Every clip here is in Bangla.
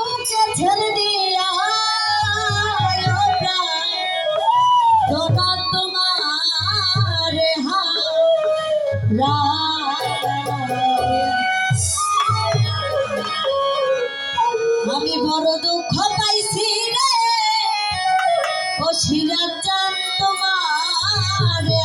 বুকে ছেড়ে দিয়া তোমার হা আমি বড় দুঃখ পাইছি রে। ও শিরাচান তোমার হারা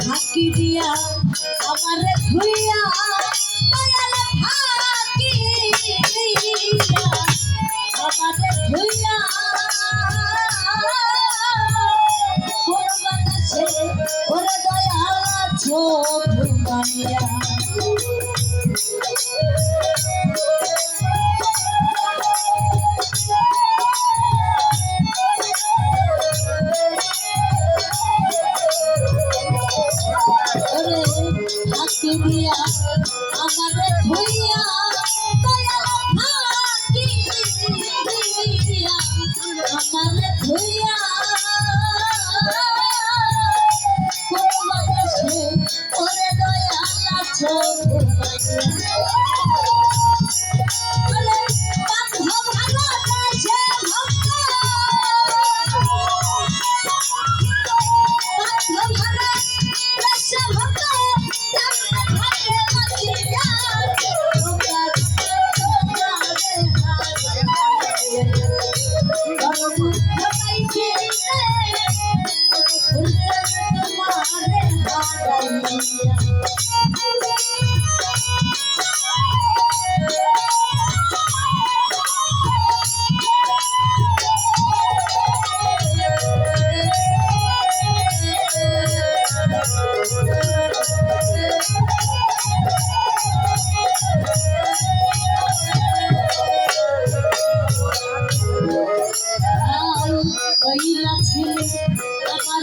ফাঁকি দিয়া আমার ধুইয়া আমার ধুইয়া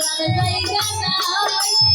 জায়গা নাই।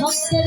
ভক্তের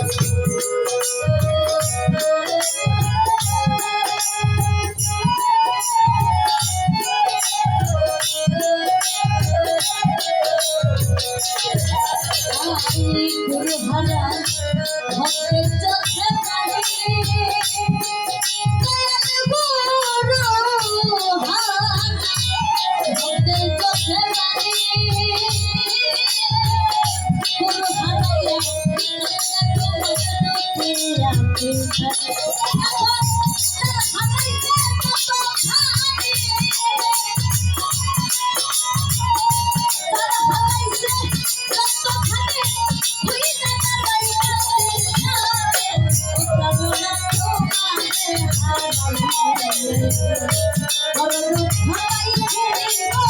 তুমি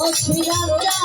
ও শ্রীরাম